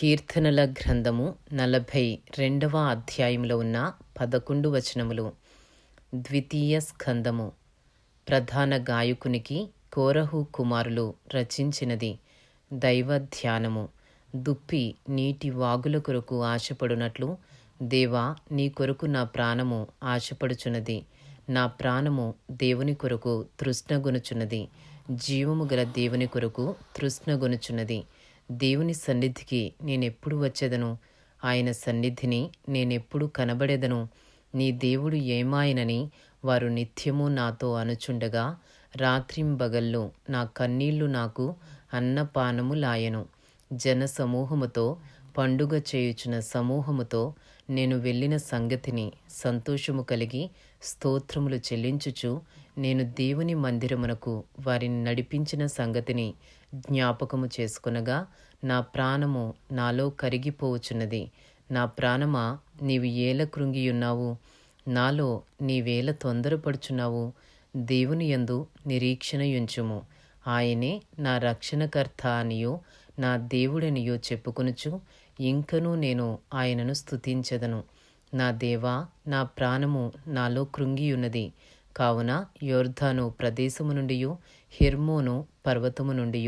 కీర్తనల గ్రంథము నలభై రెండవ అధ్యాయంలో ఉన్న పదకొండు వచనములు. ద్వితీయ స్కందము. ప్రధాన గాయకునికి కోరహు కుమారులు రచించినది దైవ ధ్యానము. దుప్పి నీటి వాగుల కొరకు ఆశపడునట్లు దేవా నీ కొరకు నా ప్రాణము ఆశపడుచున్నది. నా ప్రాణము దేవుని కొరకు తృష్ణగొనుచున్నది. జీవము గల దేవుని కొరకు తృష్ణగొనుచున్నది. దేవుని సన్నిధికి నేనెప్పుడు వచ్చేదను? ఆయన సన్నిధిని నేనెప్పుడు కనబడేదను? నీ దేవుడు ఏమాయనని వారు నిత్యము నాతో అనుచుండగా రాత్రింబగళ్ళు నా కన్నీళ్ళు నాకు అన్నపానము లాయను. జన సమూహముతో పండుగ చేయుచున్న సమూహముతో నేను వెళ్ళిన సంగతిని సంతోషము కలిగి స్తోత్రములు చెల్లించుచు నేను దేవుని మందిరమునకు వారిని నడిపించిన సంగతిని జ్ఞాపకము చేసుకునగా నా ప్రాణము నాలో కరిగిపోవచున్నది నా ప్రాణమా నీవు ఏల కృంగియున్నావు? నాలో నీవేల తొందరపడుచున్నావు? దేవుని యందు నిరీక్షణయుంచుము. ఆయనే నా రక్షణకర్త అనియో నా దేవుడనియో చెప్పుకొనుచు ఇంకనూ నేను ఆయనను స్తుతించెదను. నా దేవా నా ప్రాణము నాలో కృంగియున్నది. కావున యోర్ధాను ప్రదేశము నుండి హిర్మోను పర్వతము నుండి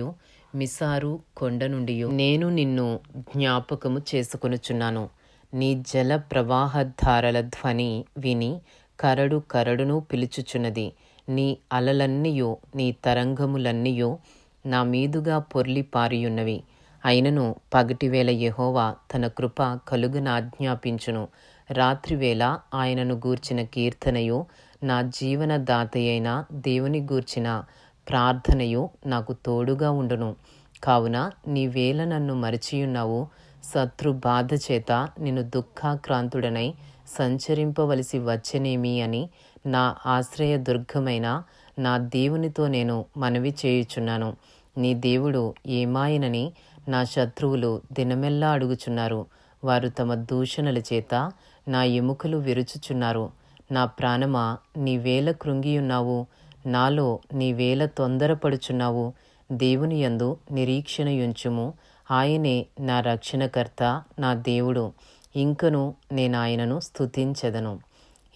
మిసారు కొండ నుండి నేను నిన్ను జ్ఞాపకము చేసుకొనుచున్నాను. నీ జల ప్రవాహధారల ధ్వని విని కరడు కరడును పిలుచుచున్నది. నీ అలలన్నీయో నీ తరంగములన్నీయో నా మీదుగా పొర్లి పారియున్నవి అయినను పగటివేళ యెహోవా తన కృప కలుగునాజ్ఞాపించును రాత్రివేళ ఆయనను గూర్చిన కీర్తనయు నా జీవన దాతయైన దేవుని గూర్చిన ప్రార్థనయు నాకు తోడుగా ఉండును. కావున నీవేళ నన్ను మరిచియున్నావు. శత్రు బాధ చేత నేను దుఃఖాక్రాంతుడనై సంచరింపవలసి వచ్చనేమి అని నా ఆశ్రయ దుర్గమైన నా దేవునితో నేను మనవి చేయుచున్నాను. నీ దేవుడు ఏమాయనని నా శత్రువులు దినమెల్లా అడుగుచున్నారు. వారు తమ దూషణల చేత నా ఎముకలు విరుచుచున్నారు. నా ప్రాణమా నీవేల కృంగియున్నావు. నాలో నీవేల తొందరపడుచున్నావు. దేవుని యందు నిరీక్షణయుంచుము. ఆయనే నా రక్షణకర్త నా దేవుడు. ఇంకను నేను ఆయనను స్తుతించెదను.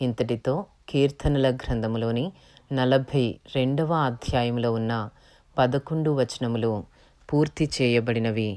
ఇంతటితో కీర్తనల గ్రంథములోని నలభై రెండవ అధ్యాయంలో ఉన్న పదకొండు వచనములు. పూర్తి చేయబడినవి.